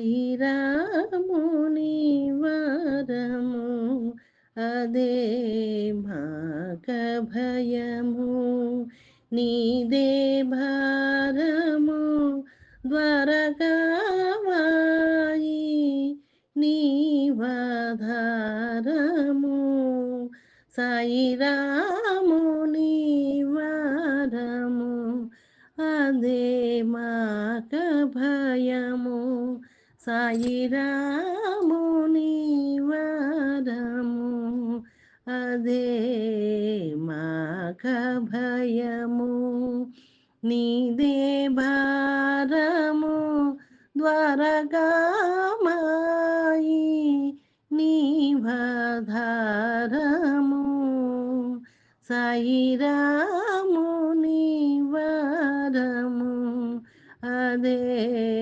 శ్రీరాముని వరము అదే మాక భయము నీదే భారము ద్వారకాయి నీవాధారము సాయిరాముని వరము అదే మా సాయిరాము వరము. అదే మాక భయము. నీదే భారము ద్వారగామాయి నీవధారము సాయిరాము వరము. అదే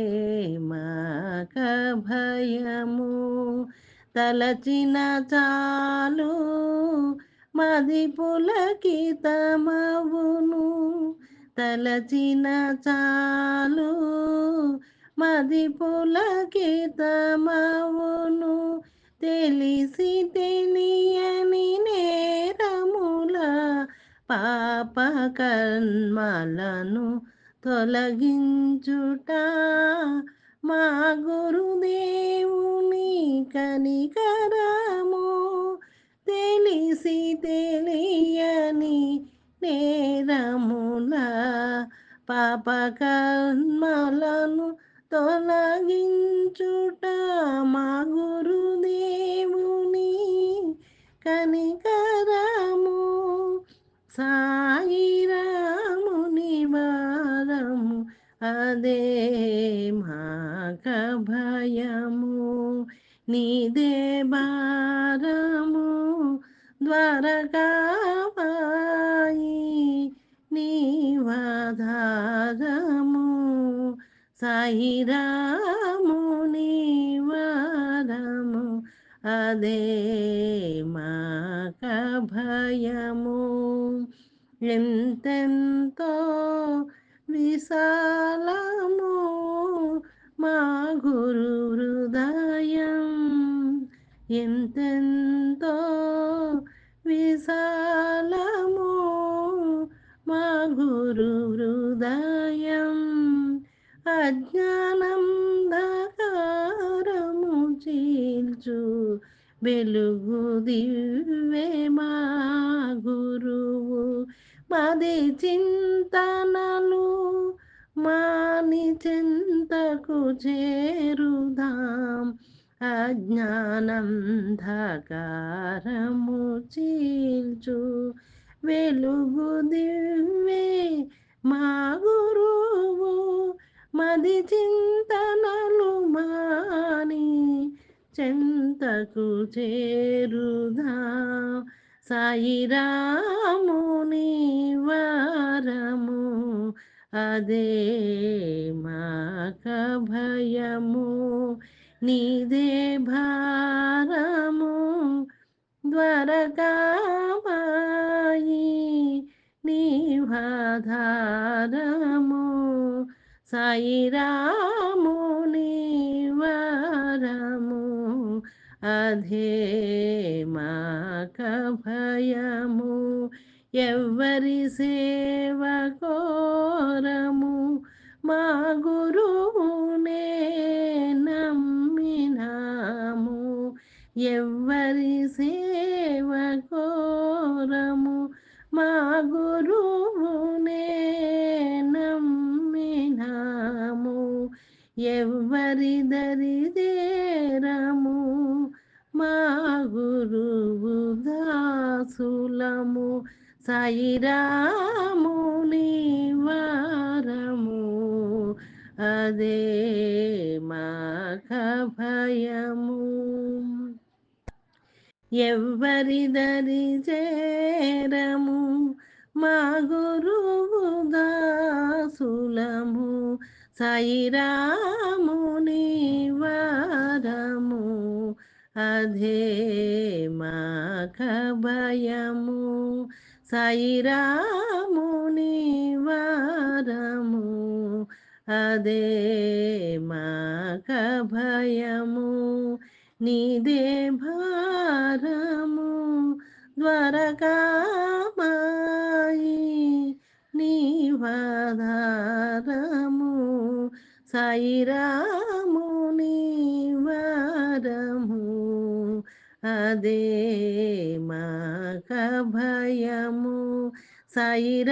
భయము తలచిన చాలు మది పులకితమవును తలచిన చాలు మది పులకితమవును తెలిసి తెలియని నేరముల పాప కర్మలను తొలగించుట మా గురుదేవుని కనికరము తెలిసి తెలియని నేరముల పాప కర్మలను తొలగించుట మా గురుదేవుని కని భయము నీదే భారము ద్వారకాయి నీవాధారము సాయిరాము వారము అదే మాక భయము ఎంతెంతో విశాలము మా గురు హృదయం ఎంతెంతో విశాలము మా గురు హృదయం అజ్ఞానందకారము చీల్చు వెలుగు దివ్వే మా గురువు. మది చింతనలు మాని చింతకు చేరుదాం. అజ్ఞానంధకారము చీల్చు. వెలుగు దివ్వే మా గురువు. మది చింతనలు మాని చెంతకు చేరుదా. సాయిరాముని వారము అదే మాక భయము నీదే భారము ద్వారకామాయి నీవాధారము సాయిరాము వారము. అధే మాక భయము ఎవ్వరి సేవ కోరము మా గురువునే నమ్మినాము. ఎవ్వరి సేవ కోరము మా గురువునే నమ్మినాము. ఎవ్వరి దరిదేరము మా గురువు దాసులము సాయిరాముని వారము. అదే మాక భయము ఎవ్వరి దరి చేరము మా గురువు దాసులము సాయిరాముని వారము అధే మాక భయము. వారము. అదే మాక భయము. భారము. ద్వారకామాయి నీవాధారము సైరాముని వారము. అదే మాక భయము సాయిరాముని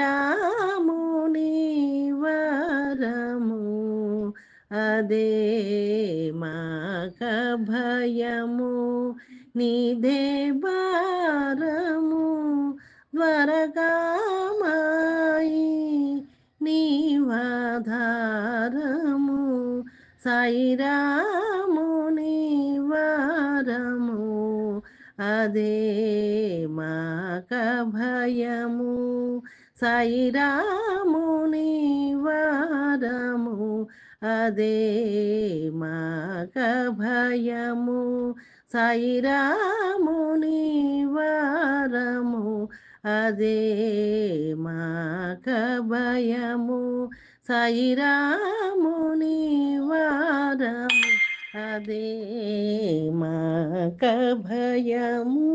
వరము. అదే మాక భయము నీదే భారము ద్వారకామాయి నీవాధారము సాయిరాముని అదే మాక భయము. సాయిరాముని వారము. అదే మాక భయము. సాయిరాముని వారము. అదే మాక భయము. సాయిరాముని వారము. అదే మాక భయము